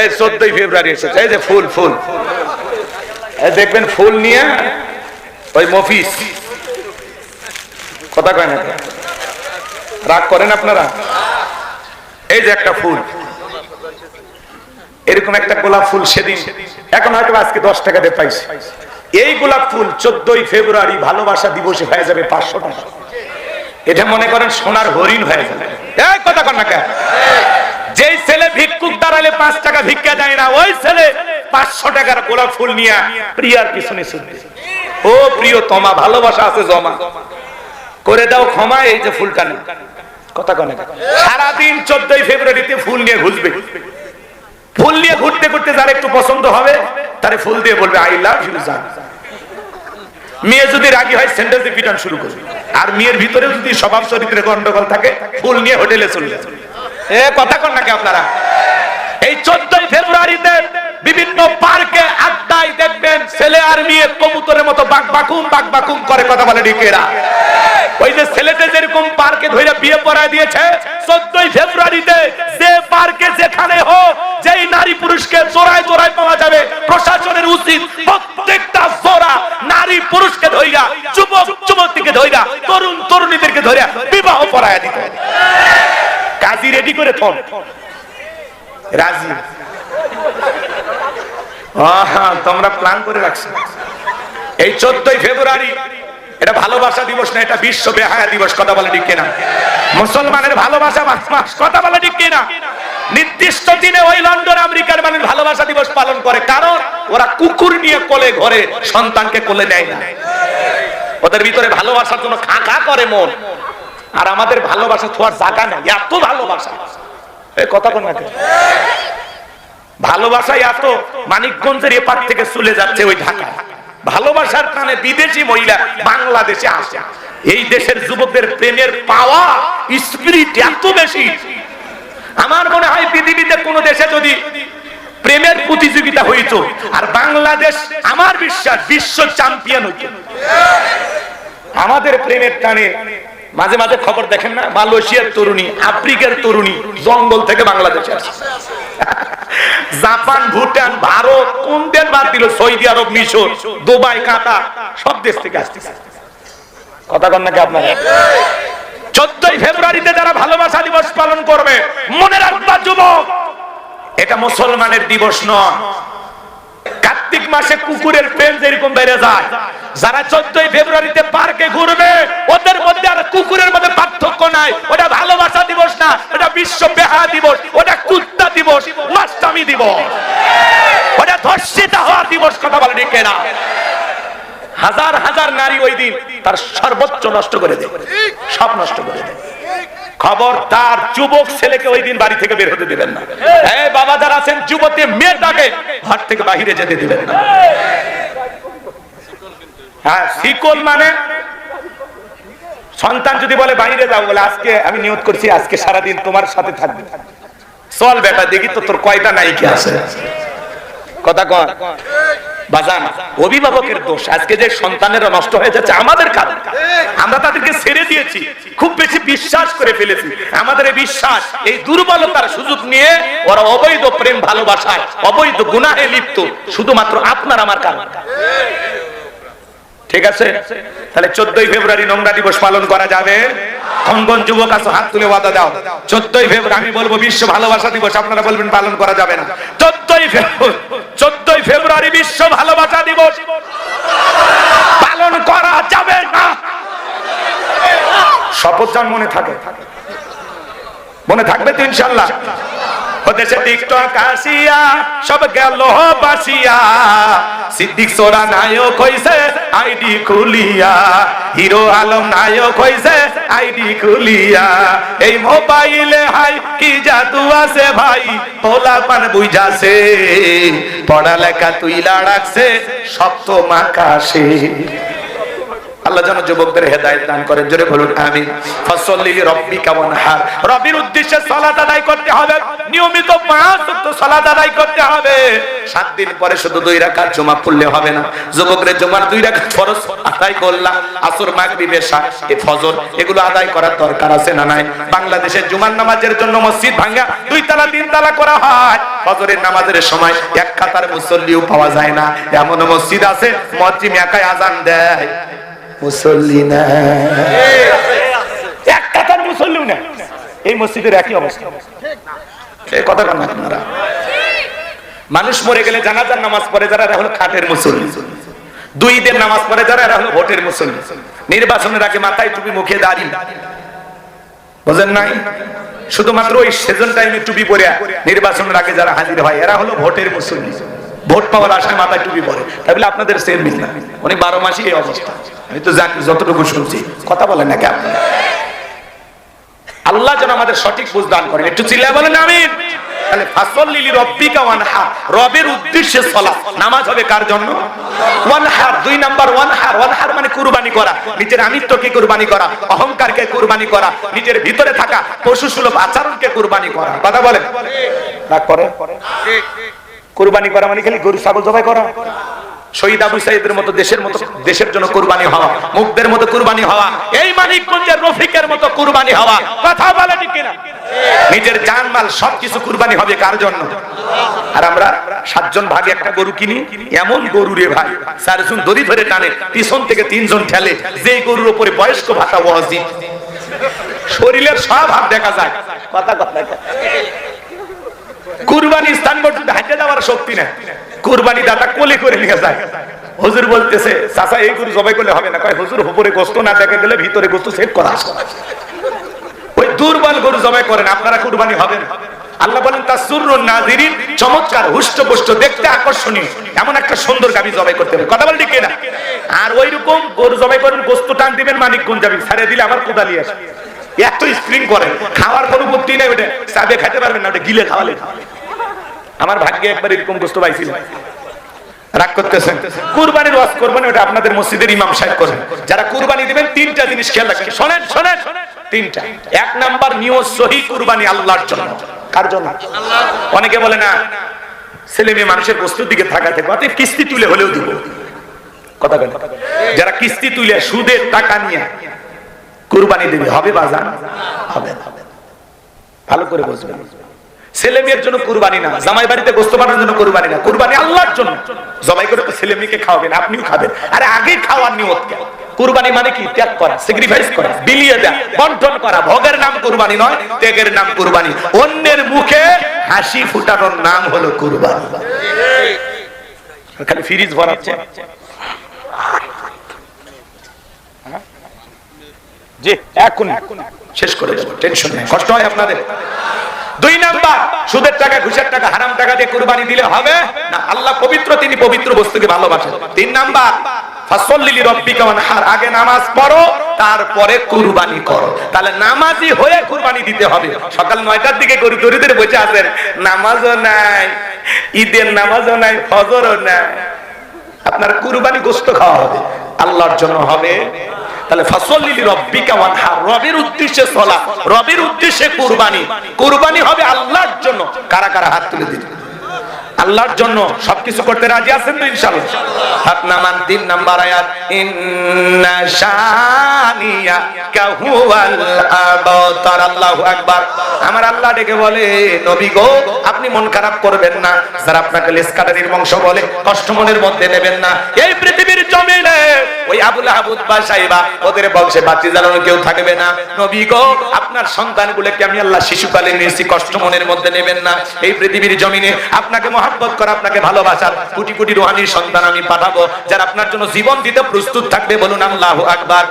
এই চোদ্দই ফেব্রুয়ারি এসেছে। এই যে ফুল ফুল। দেখবেন ফুল নিয়ে ওই মফিস। কথা কয় না রাগ করেন আপনারা? এই যে একটা ফুল। এরকম একটা গোলাপ ফুল সেদিন। এখন হয়তো আজকে দশ টাকা দিয়ে পাইছি। এই গোলাপ ফুল চোদ্দই ফেব্রুয়ারি ভালোবাসা দিবসে হয়ে যাবে পাঁচশো টাকা। এটা মনে করেন সোনার হরিণ হয়ে যাবে। কথা কন না কেন যেই ছেলে ভিক্ষুক দাঁড়ালে পাঁচ টাকা ভিক্ষা দেয় না, ওই ছেলে পাঁচশো টাকার গোলাপ ফুল নিয়ে প্রিয়ার পিছনে শুনবে ও প্রিয়, তোমা ভালোবাসা আছে জমা। করে দাও ক্ষমা, এই যে ফুলটা নেই সারাদিন ফেব্রুয়ারিতে ফুল নিয়ে ফুল নিয়ে ঘুরতে ঘুরতে একটু পছন্দ হবে ফুল দিয়ে বলবে আই লাভ মেয়ে যদি রাগি হয় শুরু করবে। আর মেয়ের ভিতরে যদি স্বভাব চরিত্রে গন্ডগোল থাকে, ফুল নিয়ে হোটেলে চলে যাবে। এ, কথা কন নাকি আপনারা? এই চোদ্দই ফেব্রুয়ারিতে বিভিন্ন পার্কে আড্ডায় দেখবেন ছেলে আর মেয়ে কবুতরের মতো বাক বাকুম বাক বাকুম করে কথা বলে ডিকেরা। ওই যে ছেলেতে যেরকম পার্কে ধরে বিয়ে পড়ায় দিয়েছে, চোদ্দই ফেব্রুয়ারিতে যে পার্কে যেখানে হোক, যেই নারী পুরুষকে জোড়ায় জোড়ায় পাওয়া যাবে, প্রশাসনের উচিত প্রত্যেকটা জোড়া নারী পুরুষকে ধইরা, যুবক, যুবতীকে ধইরা, তরুণ, তরুণীদেরকে ধইরা বিবাহ পড়ায় দিতে। কাজী রেডি করে থন রাজি। তোমরা প্ল্যান করে রাখছো। এই চোদ্দই ফেব্রুয়ারি, এটা ভালোবাসা দিবস না, এটা বিশ্ব বেহায়া দিবস, কথা বলে ঠিক মুসলমানের ভালোবাসা মাস কথা বলে ঠিক নির্দিষ্ট দিনে ওই লন্ডন, আমেরিকার মানুষ ভালোবাসা দিবস পালন করে। কারণ, ওরা কুকুর নিয়ে কোলে ঘরে সন্তানকে কোলে নেয় না। ওদের ভিতরে ভালোবাসার জন্য খা খা করে মন। আর আমাদের ভালোবাসা থোয়ার জায়গা নেই, এত ভালোবাসা। কথা কোন কেন? এত, মানিকগঞ্জের এপার থেকে চলে যাচ্ছে ওই ঢাকা ভালোবাসার টানে বিদেশি মহিলা বাংলাদেশে আসে। এই দেশের যুবকদের প্রেমের পাওয়া স্পিরিট এত বেশি। আমার মনে হয় পৃথিবীতে কোন দেশে যদি প্রেমের প্রতিযোগিতা হইত, আর বাংলাদেশ আমার বিশ্বাস বিশ্ব চ্যাম্পিয়ন হইত। আমাদের প্রেমের টানে মাঝে মাঝে খবর দেখেন না? মালয়েশিয়ার তরুণী, আফ্রিকার তরুণী, জঙ্গল থেকে বাংলাদেশে আসে। জাপান, ভুটান, ভারত, কোন দেশ বাদ দিল? সৌদি আরব, মিশর, দুবাই, কাতার, সব দেশ থেকে আসতেছে। কথা কন নাকি আপনারা? চোদ্দই ফেব্রুয়ারিতে যারা ভালোবাসা দিবস পালন করবে, মনে রাখবা যুবক, এটা মুসলমানের দিবস নয়। কার্তিক মাসে কুকুরের প্রেম যেরকম বেড়ে যায়, যারা চোদ্দই ফেব্রুয়ারিতে পার্কে ঘুরবে নাই, ওটা ভালোবাসা দিবস না, ওটা বিশ্ব বেহা দিবস, ওটা কুত্তা দিবস মাস্টামি দিবস। ওটা ধর্ষিতা হওয়া দিবস কথা বলে ঠিক না হাজার হাজার নারী ওই দিন তার সর্বোচ্চ নষ্ট করে দেয়, সব নষ্ট করে দেয়। খবরদার যুবক ছেলেকে ওই দিন বাড়ি থেকে বের হতে দিবেন না। এই বাবা যারা আছেন, যুবতী মেয়েটাকে ঘর থেকে বাহিরে যেতে দিবেন না। হ্যাঁ শিকল মানে সন্তান যদি বলে, বাইরে যাও, বলে, আজকে আমি নিয়োগ করছি, আজকে সারাদিন তোমার সাথে থাকবে। চল বেটা, দেখি তো তোর কয়টা নায়িকা আছে। কথা কন। বাজান, অভিভাবকের দোষ, আজকে যে সন্তানেরা নষ্ট হয়ে যাচ্ছে, আমাদের কারণ। আমরা তাদেরকে ছেড়ে দিয়েছি। খুব বেশি বিশ্বাস করে ফেলেছি। আমাদের এই বিশ্বাস, এই দুর্বলতার সুযোগ নিয়ে ওরা অবৈধ প্রেম, ভালোবাসায়, অবৈধ গুনাহে লিপ্ত, শুধুমাত্র আপনার, আমার কারণ। ঠিক আছে? তাহলে চোদ্দই ফেব্রুয়ারি নোংরা দিবস পালন করা যাবে। কঙ্গন যুবক আছো হাত তুলে ওয়াদা দাও। চোদ্দই ফেব্রুয়ারি, আমি বলব বিশ্ব ভালোবাসা দিবস, আপনারা বলবেন পালন করা যাবে না। চোদ্দই চোদ্দই ফেব্রুয়ারি বিশ্ব ভালোবাসা দিবস। পালন করা যাবে না। শপথ যান মনে থাকে। মনে থাকবে তো ইনশাল্লাহ ওদেশে নায়ক হইছে, আইডি খুলিয়া। হিরো আলম নায়ক হইছে, আইডি খুলিয়া। এই মোবাইলে হাই, কি জাদু আছে ভাই? পোলা পান বুঝাছে, পড়ালেখা তুই লাড়াকছে সপ্তম আকাশে আল্লাহ যেন যুবকদের হেদায়েত দান করেন। জোরে বলুন, আমিন। ফসল্লি রব্বিকা ওয়ানহার। রবির উদ্দেশ্যে সালাত আদায় করতে হবে। নিয়মিত পাঁচ ওয়াক্ত সালাত আদায় করতে হবে। সাত দিন পরে শুধু দুই রাকাত জমা পড়লে হবে না। যুবকদের জমার দুই রাকাত ফরজ আদায় করলাম আসর, মাগরিব, এশা, এ ফজর, এগুলো আদায় করার দরকার আছে না নাই? বাংলাদেশের জুমার নামাজের জন্য মসজিদ ভাঙা দুই তালা তিন তালা করা হয়। ফজরের নামাজের সময় এক কাতার মুসল্লিও পাওয়া যায় না। এমন মসজিদ আছে মসজিদ একাই আজান দেয়। মুসল্লি না। এক মুসল্লিও না। এই মসজিদের একই অবস্থা। এই কথা কেন আপনারা। মানুষ মরে গেলে জানাজার নামাজ পড়ে, যারা এরা হলো খাটের মুসল্লি। দুই ঈদের নামাজ পড়ে, যারা এরা হলো ভোটের মুসল্লি। নির্বাচনের আগে মাথায় টুপি, মুখে দাঁড়িয়ে বুঝেন নাই? শুধুমাত্র ওই সেজন টাইমে টুপি পরে নির্বাচনের আগে যারা হাজির হয়, এরা হলো ভোটের মুসল্লি। ভোট পাওয়ার আশায় মাথায় টুপি পরে। তাহলে আপনাদের সেল মিল না। উনি বারো মাসই এই অবস্থা। আমি তো জানি যতটুকু শুনছি কথা বলেন নাকি আপনি আল্লাহ যেন আমাদের সঠিক বুঝ দান করেন। একটু চিল্লায় বলেন আমিন। তাহলে ফাসল্লিলি রব্বিকা ওয়ানহার রবের উদ্দেশ্যে সালাত নামাজ হবে কার জন্য? ওয়ানহার দুই নাম্বার ওয়ানহার ওয়ানহার মানে কুরবানি করা। নিজের আমিত্বকে কুরবানি করা অহংকারকে কুরবানি করা নিজের ভিতরে থাকা পশু সুলভ আচরণকে কুরবানি করা। কথা বলেন। করে কুরবানি করা মানে খালি গরু, ছাগল জবাই করা। শহীদ আবু সাইদের মতো দেশের মতো, দেশের জন্য কুরবানি হওয়া, মুখদের মতো কুরবানি হওয়া, এই মানিকগঞ্জের রফিকের মতো কুরবানি হওয়া, কথা বলে ঠিক কিনা? নিজের জানমাল সবকিছু কুরবানি হবে কার জন্য? আর আমরা সাতজন ভাগে একটা গরু কিনি, এমন গরু রে ভাই, চারজন দড়ি ধরে টানে, পিছন থেকে তিনজন ঠেলে যে গরুর উপরে বয়স্ক ভাতা ওয়াজিব। শরীরের সব হাত দেখা যায়। কথা কথা। কুরবানি স্থান পর্যন্ত হাঁটে যাওয়ার শক্তি না কুরবানি দাতা কোলে করে নিয়ে যায়। হুজুর বলতেছে, চাচা, এই গরু জবাই করলে হবে না। কয়, হুজুর, উপরে গোস্ত না দেখে গেলে ভিতরে গোস্ত সেট করা। ওই দুর্বল গরু জবাই করেন, আপনারা কুরবানি হবেন আল্লাহ বলেন তার সুর নাজিরিন, চমৎকার, হুষ্টপুষ্ট, দেখতে আকর্ষণীয়, এমন একটা সুন্দর গাবি জবাই করতে হবে। কথা বলেন ঠিক না আর ওই রকম গরু জবাই করেন, গোস্ত টান দিবেন, মানিক কোন যাবি ছাড়িয়ে দিলে আবার কোদালি আসে এত স্প্রিং করেন, খাওয়ার কোনো বুদ্ধি নেই ওটা। চাবে খাইতে পারবেন না, ওটা গিলে খাওয়ালে খাওয়ালে। আমার ভাগ্যে একবার এরকম গোস্ত পাইছিল। রাগ করতেছেন? কুরবানির ওয়াজ করবেন, ওটা আপনাদের মসজিদের ইমাম সাহেব করবেন যারা কুরবানি দিবেন, তিনটা জিনিস খেয়াল রাখবেন। শোনেন শোনেন, তিনটা। এক নাম্বার, নিয়ত সহি কুরবানি আল্লাহর জন্য। কার জন্য? অনেকে বলে না, ছেলে মেয়ে মানুষের বস্তুর দিকে থাকা থাকাতে অতএব কিস্তি তুলে হলেও দিব। কথা কেন যারা কিস্তি তুলে সুদের টাকা নিয়ে কুরবানি দেবে, হবে বাজার? হবে। ভালো করে বুঝবেন। ছেলে মেয়ের জন্য কুরবানি না, জামাই বাড়িতে গোস্ত পাঠানোর জন্য কুরবানি না, কুরবানি আল্লাহর জন্য। জবাই করে তো ছেলে মেয়েকে খাওয়াবেন, আপনিও খাবেন। আরে আগে খাওয়ার নিয়ত কেন? কুরবানি মানে কি? ত্যাগ করা স্যাক্রিফাইস করা, বিলিয়ে দেয়া, বন্টন করা। ভোগের নাম কুরবানি নয়, ত্যাগের নাম কুরবানি। অন্যের মুখে হাসি ফুটানোর নাম হলো কুরবানি। খালি ফ্রিজ ভরাচ্ছে। জি এখন শেষ করে দেবো, টেনশন নেই, কষ্ট হয় আপনাদের। দুই নাম্বার, সুদের টাকা, ঘুষের টাকা, হারাম টাকা দিয়ে কুরবানি দিলে হবে না? আল্লাহ পবিত্র, তিনি পবিত্র বস্তুকে ভালোবাসেন। তিন নাম্বার আগে নামাজ পড়ো, তারপরে কুরবানি করো। তাহলে নামাজি হয়ে কুরবানি দিতে হবে। সকাল নয়টার দিকে গরু দরিদের বসে আছেন। নামাজও নাই, ঈদের নামাজও নাই, ফজরও নাই। আপনার কুরবানি গোস্ত খাওয়া হবে। আল্লাহর জন্য হবে তাহলে ফসল্লিলি রব্বিকা ওয়ানহার রবের উদ্দেশ্যে সলা, রবের উদ্দেশ্যে কুরবানি। কুরবানি হবে আল্লাহর জন্য। কারা কারা হাত তুলে দিন আল্লাহর জন্য সবকিছু করতে রাজি আছেন তো ইনশাআল্লাহ? হাত নামান তিন নাম্বার আয়াত, ইন্না শানিয়া কাহুয়াল আবতার। আল্লাহু আকবার। আমার আল্লাহ ডেকে বলে, নবী গো, আপনি মন খারাপ করবেন না। যারা আপনাকে লেসকাটারির বংশ বলে, কষ্ট মনের মধ্যে নেবেন না। এই পৃথিবীর জমিনে ওই আবুল আহাবুদ বা সাইবা, ওদের বংশে বাতি জ্বালানো কেউ থাকবে না। নবী গো, আপনার সন্তানগুলোকে আমি আল্লাহ শিশুকালে নিয়েছি, কষ্ট মনের মধ্যে নেবেন না। এই পৃথিবীর জমিনে আপনাকে মহাব্বত করা আপনাকে ভালোবাসার কোটি কোটি রোহানির সন্তান আমি পাঠাবো, যারা আপনার জন্য জীবন দিতে প্রস্তুত থাকবে। বলুন, আল্লাহ আকবার।